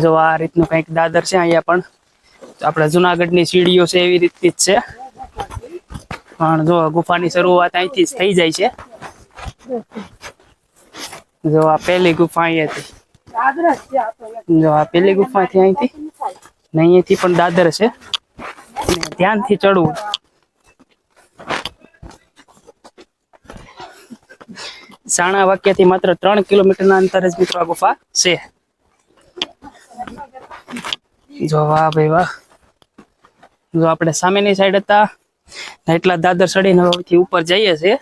જો આ રીતનું કંઈક દાદર છે અહીંયા પણ. આપણે જુનાગઢની સીડીઓ છે એવી રીતની જ છે. પણ જો ગુફાની શરૂઆત અહીંથી જ થઈ જાય છે. જો આ પહેલી ગુફા અહીંયાથી. જો આ પહેલી ગુફાથી અહીંથી. ને અહીંયાથી પણ દાદર છે. ધ્યાનથી ચડવું. સાણા વાક્યથી માત્ર ત્રણ કિલોમીટરના અંતરે જ મિત્રો ગુફા છે. જો વાહ ભાઈ વાહ જો આપણે સામેની સાઈડ હતા એટલા દાદર ચડીને હવેથી ઉપર જઈએ છીએ.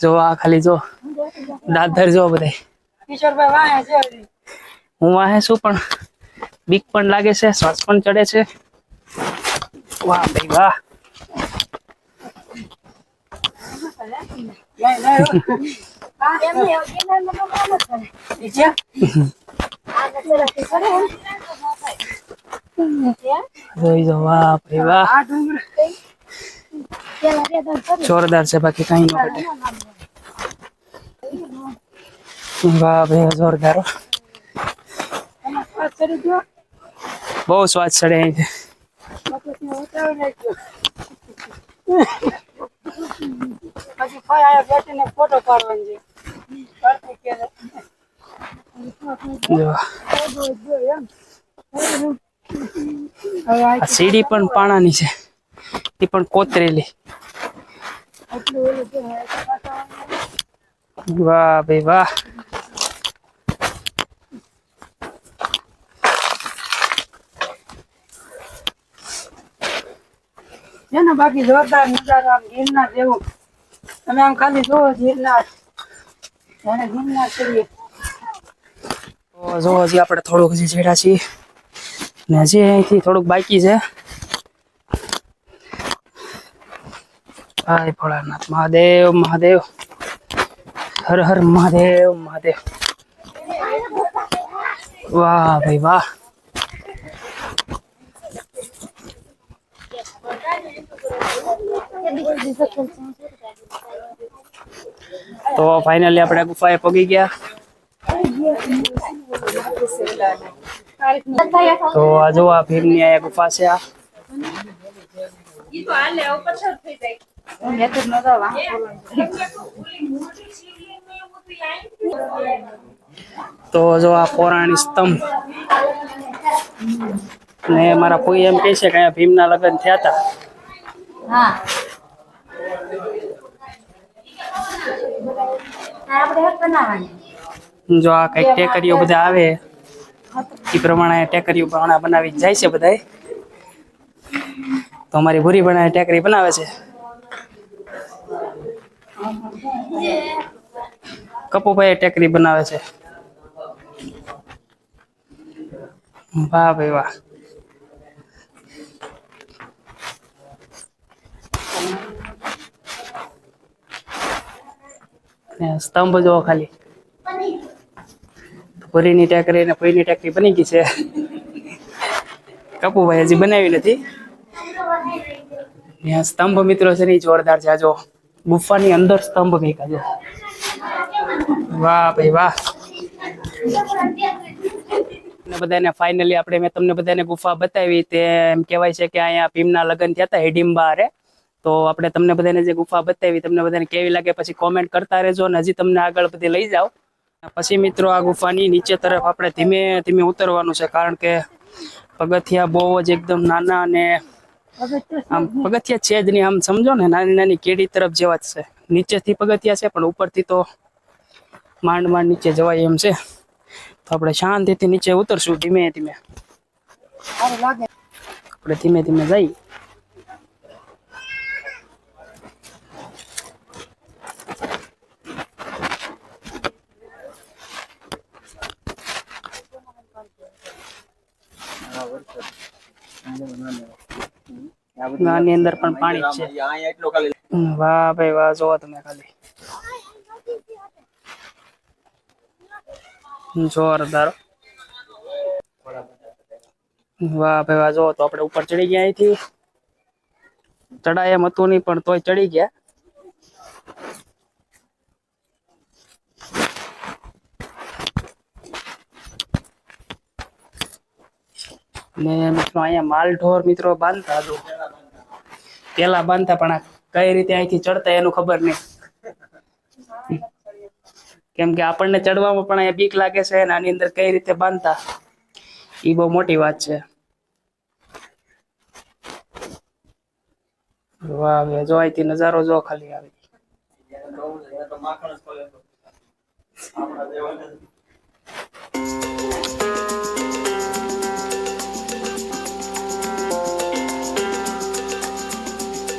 જો. આ ખાલી જો. દાદર જો બધા હું વાહે છું પણ બીક પણ લાગે છે શ્વાસ પણ ચડે છે. વાહ ભાઈ વાહ. ભાઈ વાહ જોરદાર છે બાકી કઈ ન વાહ ભાઈ જોરદાર. બહુ સ્વાદ ચડે અહીંથી ફોટો પાડવાની આ સીડી પણ પાણાની છે. એ પણ કોતરેલી. વાહ ભાઈ વાહ. બાકી જોરદાર નજારો આમ ગિરનાર જેવું. તમે આમ ખાલી જોવો ગિરનાર. ગિરનાર કરીએ. તો જો હજી આપણે થોડુંક હજી છેડા છીએ ને હજી અહીંથી થોડુંક બાકી છે. હાય ભોળાનાથ મહાદેવ મહાદેવ. હર હર મહાદેવ મહાદેવ. વાહ ભાઈ વાહ. તો ફાઇનલી આપણે ગુફાએ પગી ગયા. તો આ જો આ ભીમની આ ગુફા છે આ તો જો આ પૌરાણિક સ્તંભ ને મારા કોઈ એમ કહે છે કે અહીંયા ભીમના લગ્ન થયા હતા હા આપણે હાથ બનાવવાની જો આ કંઈક ટેકરીઓ બધા આવે એ પ્રમાણે ટેકરીઓ પ્રમાણે બનાવી જાય છે બધાય. તો અમારી ભૂરી બનાવે ટેકરી બનાવે છે. કપુભાઈ ટેકરી બનાવે છે. વાહ ભાઈ વાહ. સ્તંભ જોવો ખાલી. ભૂરીની ટેકરી અને ભૂરીની ટેકરી બની ગઈ છે. કપુભાઈ હજી બનાવી નથી. ત્યાં સ્તંભ મિત્રો છે ને જોરદાર છે. આ ગુફાની અંદર સ્તંભ કંઈક આ જો વાહ ભાઈ વાહ. બધાને ફાઇનલી આપણે મેં તમને બધાને ગુફા બતાવી તે એમ કહેવાય છે કે અહીંયા ભીમના લગ્ન થયા હતા હિડિંબા અરે તો આપણે તમને બધાને જે ગુફા બતાવી તમને બધાને કેવી લાગે પછી કોમેન્ટ કરતા રહેજો અને હજી તમને આગળ બધી લઈ જાઓ. પછી મિત્રો આ ગુફાની નીચે તરફ આપણે ધીમે ધીમે ઉતરવાનું છે, કારણ કે પગથિયા બહુ જ એકદમ નાના અને આમ પગથિયા છે જ નહીં, આમ સમજો ને, નાની નાની કેડી તરફ જેવા જ છે. નીચેથી પગથિયા છે, પણ ઉપરથી તો માંડ માંડ નીચે જવાય એમ છે. તો આપણે શાંતિથી નીચે ઉતરશું ધીમે ધીમે. આપણે ધીમે ધીમે જઈ આની અંદર પણ પાણી છે. વાહ ભાઈ વાહ જો તમે ખાલી. જોરદાર વાહ ભાઈ વાહ જો તો આપણે ઉપર ચડી ગયા અહીંથી. ચડાય એમ હતું નહીં પણ તોય ચડી ગયા. ને મિત્રો, અહીંયા માલઢોર મિત્રો બાંધતા હતું પેલા બાંધતા, પણ કઈ રીતે અહીંથી ચડતા એનું ખબર નહીં. કેમ કે આપણને ચડવામાં પણ અહીંયા બીક લાગે છે અને આની અંદર કઈ રીતે બાંધતા. એ બહુ મોટી વાત છે. વાહ જો અહીંથી નજારો જો ખાલી આવે.